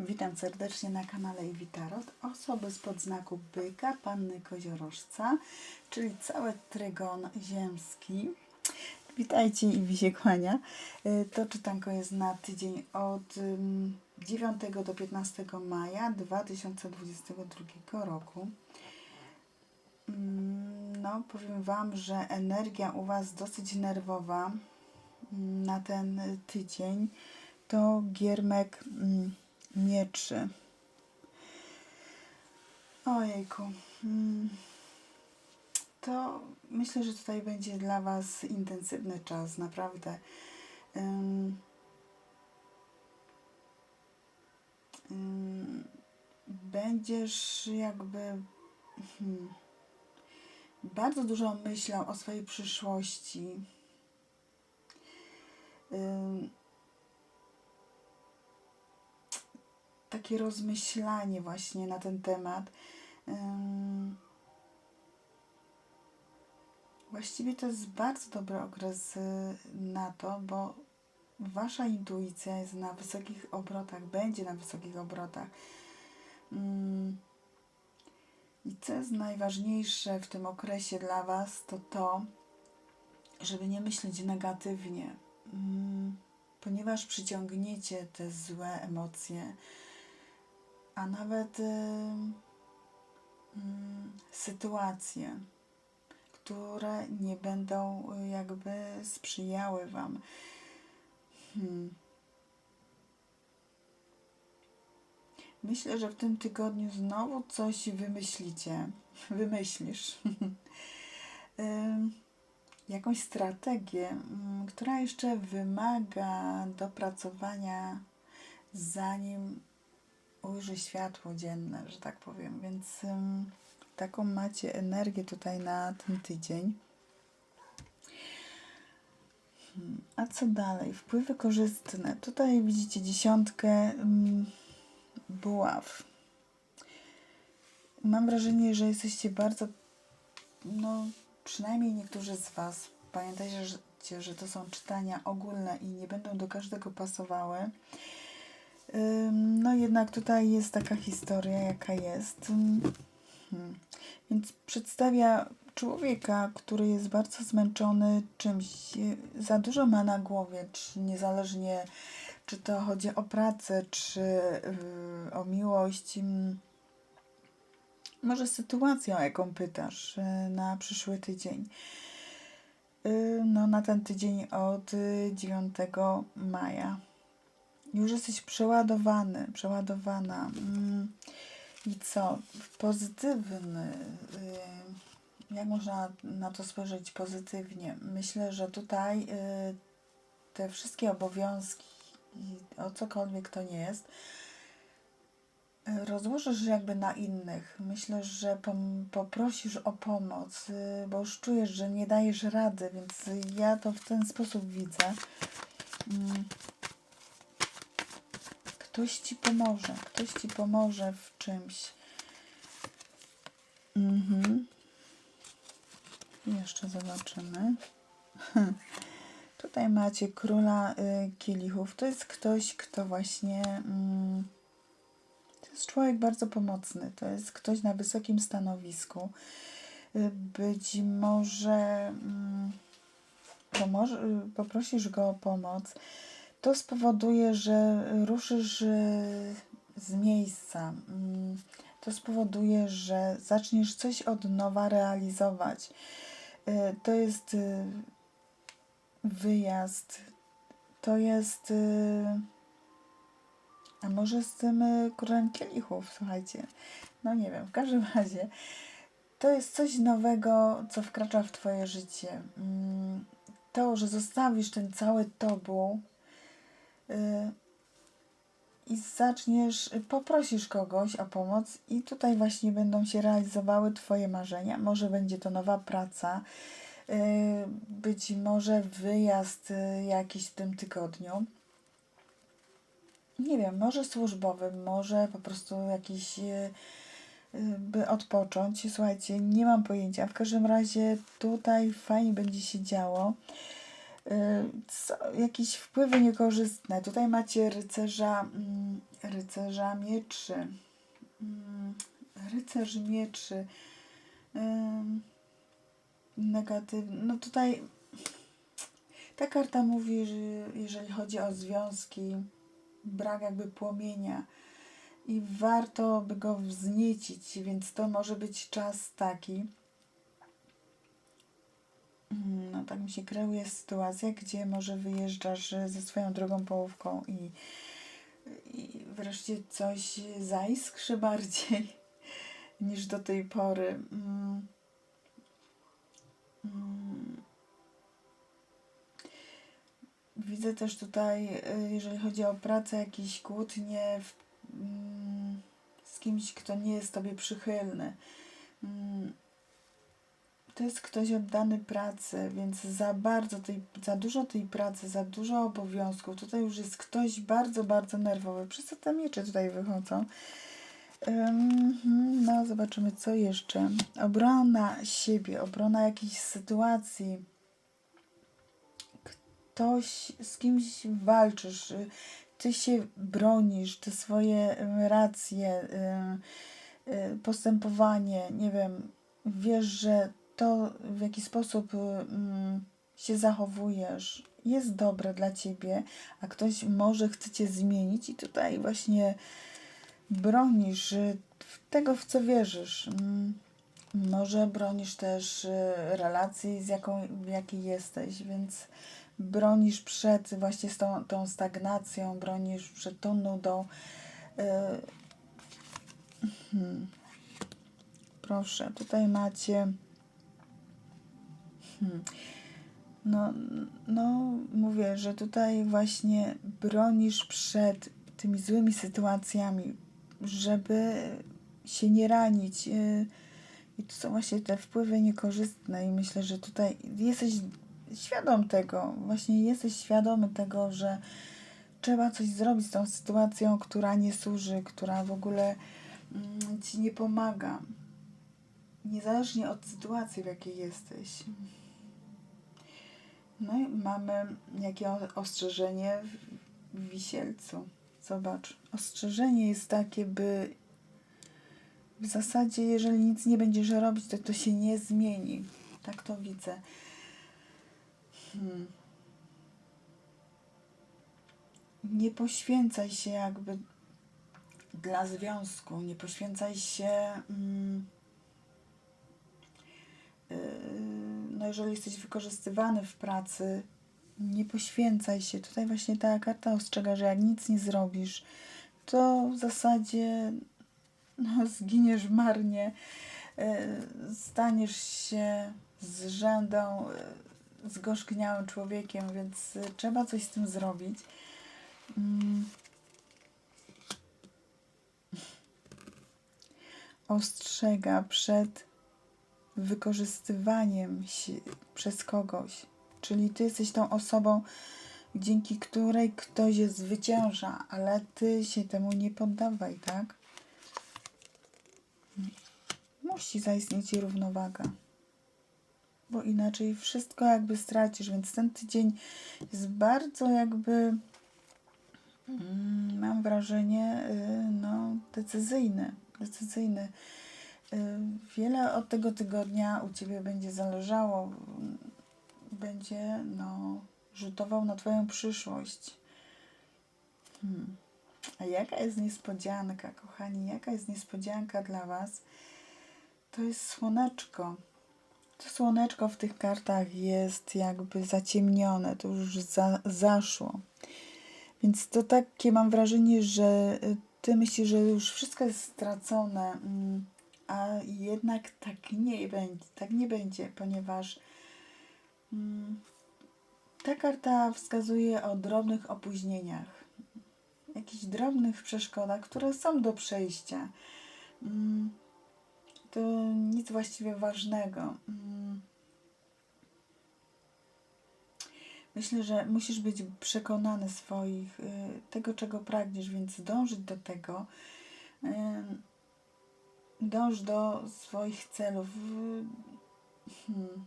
Witam serdecznie na kanale Iwitarot. Osoby spod znaku byka, panny koziorożca, czyli cały trygon ziemski. Witajcie i się kłania. Y, To czytanko jest na tydzień od ym, 9 do 15 maja 2022 roku. Mm, No, powiem Wam, że energia u Was dosyć nerwowa mm, na ten tydzień to giermek mm, mieczy. Ojejku. Mm, To myślę, że tutaj będzie dla Was intensywny czas, naprawdę. Ym, ym, Będziesz jakby hmm, bardzo dużo myślał o swojej przyszłości. Ym, takie rozmyślanie właśnie na ten temat. Właściwie to jest bardzo dobry okres y, na to, bo wasza intuicja jest na wysokich obrotach, będzie na wysokich obrotach. Ym, I co jest najważniejsze w tym okresie dla was, to to, żeby nie myśleć negatywnie, Ym, ponieważ przyciągniecie te złe emocje, a nawet mm, sytuacje, które nie będą y, jakby sprzyjały Wam. Hmm. Myślę, że w tym tygodniu znowu coś wymyślicie. Wymyślisz. Ym, Jakąś strategię, mm, która jeszcze wymaga dopracowania, zanim ujrzy światło dzienne, że tak powiem. Więc ym, taką macie energię tutaj na ten tydzień. Hmm, A co dalej? Wpływy korzystne. Tutaj widzicie dziesiątkę ym, buław. Mam wrażenie, że jesteście bardzo, no przynajmniej niektórzy z Was. Pamiętajcie, że, że to są czytania ogólne i nie będą do każdego pasowały. No jednak tutaj jest taka historia, jaka jest. Ym, Hmm. Więc przedstawia człowieka, który jest bardzo zmęczony czymś, y, za dużo ma na głowie, czy niezależnie czy to chodzi o pracę, czy y, o miłość. ym, Może sytuację, o jaką pytasz y, na przyszły tydzień. No, na ten tydzień od y, 9 maja. Już jesteś przeładowany, przeładowana. Mm. I co? Pozytywny. y, Jak można na to spojrzeć pozytywnie? Myślę, że tutaj y, te wszystkie obowiązki, o cokolwiek to nie jest, rozłożysz jakby na innych. Myślę, że poprosisz o pomoc, y, bo już czujesz, że nie dajesz rady, więc ja to w ten sposób widzę. Mm. Ktoś ci pomoże, ktoś ci pomoże w czymś. Mhm. Jeszcze zobaczymy. Tutaj macie króla y, kielichów. To jest ktoś, kto właśnie. Mm, to jest człowiek bardzo pomocny. To jest ktoś na wysokim stanowisku. Y, być może mm, y, poprosisz go o pomoc. To spowoduje, że ruszysz y, z miejsca. Mm, To spowoduje, że zaczniesz coś od nowa realizować. Y, To jest y, wyjazd. To jest. A może z tym królem kielichów, słuchajcie. No nie wiem, w każdym razie. To jest coś nowego, co wkracza w Twoje życie. Mm, To, że zostawisz ten cały tobu i zaczniesz, poprosisz kogoś o pomoc, i tutaj właśnie będą się realizowały Twoje marzenia. Może będzie to nowa praca, y, być może wyjazd y, jakiś w tym tygodniu. Nie wiem, może służbowy, może po prostu jakiś, y, by odpocząć. Słuchajcie, nie mam pojęcia. W każdym razie tutaj fajnie będzie się działo. Co, jakieś wpływy niekorzystne. Tutaj macie rycerza, mm, rycerza mieczy. Mm, rycerz mieczy. Negatywny. No tutaj ta karta mówi, że jeżeli chodzi o związki, brak jakby płomienia i warto by go wzniecić, więc to może być czas taki. Mm, No tak mi się kreuje sytuacja, gdzie może wyjeżdżasz ze swoją drugą połówką i, i wreszcie coś zaiskrzy bardziej niż do tej pory. Mm. Mm. Widzę też tutaj, y, jeżeli chodzi o pracę, jakieś kłótnie w, mm, z kimś, kto nie jest tobie przychylny. Mm, To jest ktoś oddany pracy, więc za bardzo tej, za dużo tej pracy, za dużo obowiązków. Tutaj już jest ktoś bardzo, bardzo nerwowy. Przez co te miecze tutaj wychodzą. No, zobaczymy, co jeszcze. Obrona siebie, obrona jakiejś sytuacji. Ktoś, z kimś walczysz, ty się bronisz, te swoje racje, y, postępowanie, nie wiem, wiesz, że to, w jaki sposób mm, się zachowujesz, jest dobre dla ciebie, a ktoś może chce cię zmienić i tutaj właśnie bronisz y, tego, w co wierzysz. Mm, Może bronisz też y, relacji, z jaką, w jakiej jesteś, więc bronisz przed właśnie tą, tą stagnacją, bronisz przed tą nudą. Hmm. Proszę, tutaj macie. Hmm. No, no, mówię, że tutaj właśnie bronisz przed tymi złymi sytuacjami, żeby się nie ranić. y, I to są właśnie te wpływy niekorzystne, i myślę, że tutaj jesteś świadom tego, właśnie jesteś świadomy tego, że trzeba coś zrobić z tą sytuacją, która nie służy, która w ogóle mm, ci nie pomaga. Niezależnie od sytuacji, w jakiej jesteś. No i mamy jakie ostrzeżenie w, wisielcu. Zobacz, ostrzeżenie jest takie, by w zasadzie, jeżeli nic nie będziesz robić, to to się nie zmieni. Tak to widzę. Hmm. Nie poświęcaj się jakby dla związku, nie poświęcaj się. Yy, no jeżeli jesteś wykorzystywany w pracy, nie poświęcaj się. Tutaj właśnie ta karta ostrzega, że jak nic nie zrobisz, to w zasadzie no, zginiesz marnie, yy, staniesz się zrzędą, yy, zgorzkniałym człowiekiem, więc yy, trzeba coś z tym zrobić. Mm. Ostrzega przed wykorzystywaniem się przez kogoś. Czyli ty jesteś tą osobą, dzięki której ktoś zwycięża, ale ty się temu nie poddawaj, tak? Musi zaistnieć równowaga. Bo inaczej wszystko jakby stracisz, więc ten tydzień jest bardzo jakby, mm, mam wrażenie, y, no, decyzyjny. Decyzyjny. Y, Wiele od tego tygodnia u Ciebie będzie zależało, będzie no, rzutował na Twoją przyszłość. Hmm. A jaka jest niespodzianka, kochani? Jaka jest niespodzianka dla Was? To jest słoneczko. To słoneczko w tych kartach jest jakby zaciemnione, to już za, zaszło. Więc to takie mam wrażenie, że y, Ty myślisz, że już wszystko jest stracone, mm, a jednak tak nie będzie, tak nie będzie, ponieważ mm, ta karta wskazuje o drobnych opóźnieniach, jakichś drobnych przeszkodach, które są do przejścia. Mm, To nic właściwie ważnego. Mm. Myślę, że musisz być przekonany swoich, y, tego, czego pragniesz, więc dążyć do tego. Dąż do swoich celów. Hmm.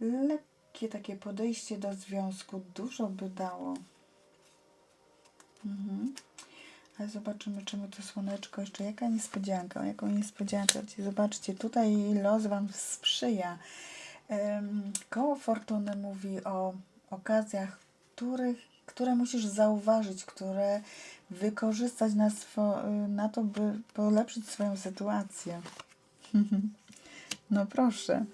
lekkie takie podejście do związku dużo by dało. Mhm. Ale zobaczymy, czemu to słoneczko jeszcze. Jaka niespodzianka, jaką niespodziankę. Zobaczcie, tutaj los Wam sprzyja. Koło Fortuny mówi o okazjach, których, które musisz zauważyć, które wykorzystać na, swo, na to, by polepszyć swoją sytuację. No proszę.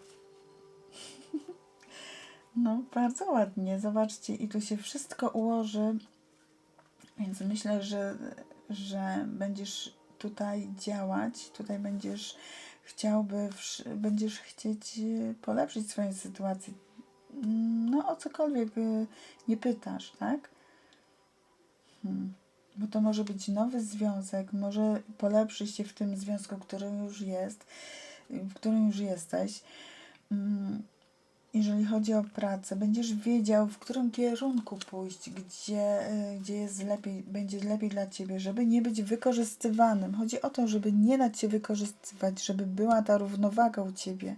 No, bardzo ładnie. Zobaczcie, i tu się wszystko ułoży. Więc myślę, że, że będziesz tutaj działać, tutaj będziesz chciałby, będziesz chcieć y, polepszyć swoją sytuację. No, o cokolwiek nie pytasz, tak? Hmm. Bo to może być nowy związek, może polepszyć się w tym związku, który już jest, w którym już jesteś. Mm, jeżeli chodzi o pracę, będziesz wiedział, w którym kierunku pójść, gdzie, y, gdzie jest lepiej, będzie lepiej dla ciebie, żeby nie być wykorzystywanym. Chodzi o to, żeby nie dać się wykorzystywać, żeby była ta równowaga u ciebie.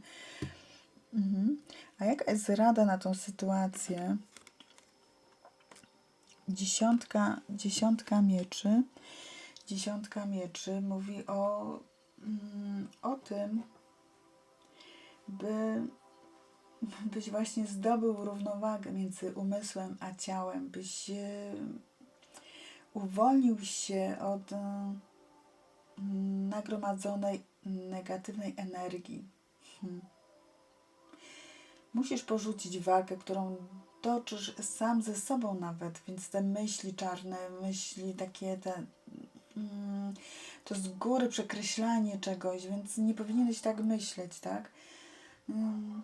Mhm. A jaka jest rada na tą sytuację? Dziesiątka, dziesiątka mieczy. Dziesiątka mieczy mówi o, mm, o tym, by byś właśnie zdobył równowagę między umysłem a ciałem, byś e, uwolnił się od e, nagromadzonej negatywnej energii. Hmm. Musisz porzucić walkę, którą toczysz sam ze sobą nawet, więc te myśli czarne, myśli takie te mm, to z góry przekreślanie czegoś, więc nie powinieneś tak myśleć, tak? Mm.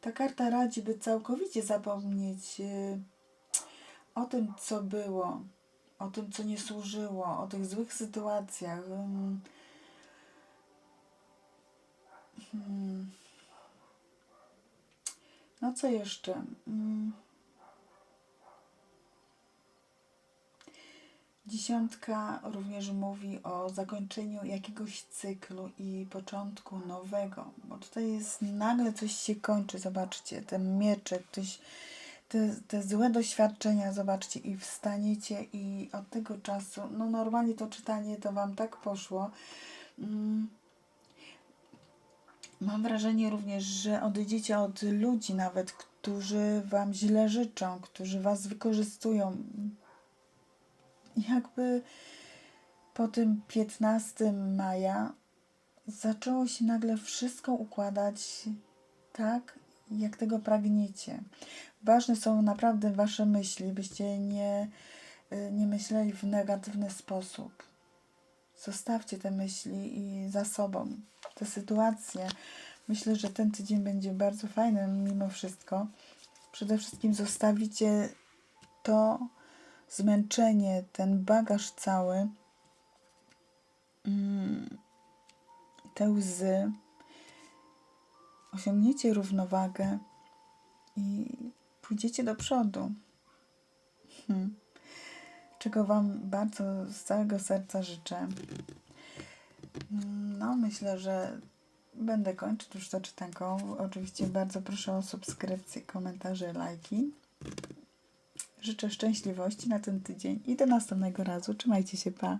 Ta karta radzi, by całkowicie zapomnieć y, o tym, co było, o tym, co nie służyło, o tych złych sytuacjach. Ym. Hmm. No co jeszcze? Mm. Dziesiątka również mówi o zakończeniu jakiegoś cyklu i początku nowego, bo tutaj jest nagle coś się kończy, zobaczcie, ten mieczek, te, te złe doświadczenia, zobaczcie, i wstaniecie i od tego czasu, no normalnie to czytanie to Wam tak poszło. Mm. Mam wrażenie również, że odejdziecie od ludzi nawet, którzy Wam źle życzą, którzy Was wykorzystują. Jakby po tym 15 maja zaczęło się nagle wszystko układać tak, jak tego pragniecie. Ważne są naprawdę Wasze myśli, byście nie, y, nie myśleli w negatywny sposób. Zostawcie te myśli i za sobą te sytuacje. Myślę, że ten tydzień będzie bardzo fajny mimo wszystko. Przede wszystkim zostawicie to zmęczenie, ten bagaż cały, mm, te łzy. Osiągniecie równowagę i pójdziecie do przodu. Hmm. Czego Wam bardzo z całego serca życzę. No, myślę, że będę kończyć już to czytanko. Oczywiście bardzo proszę o subskrypcję, komentarze, lajki. Życzę szczęśliwości na ten tydzień i do następnego razu. Trzymajcie się, pa!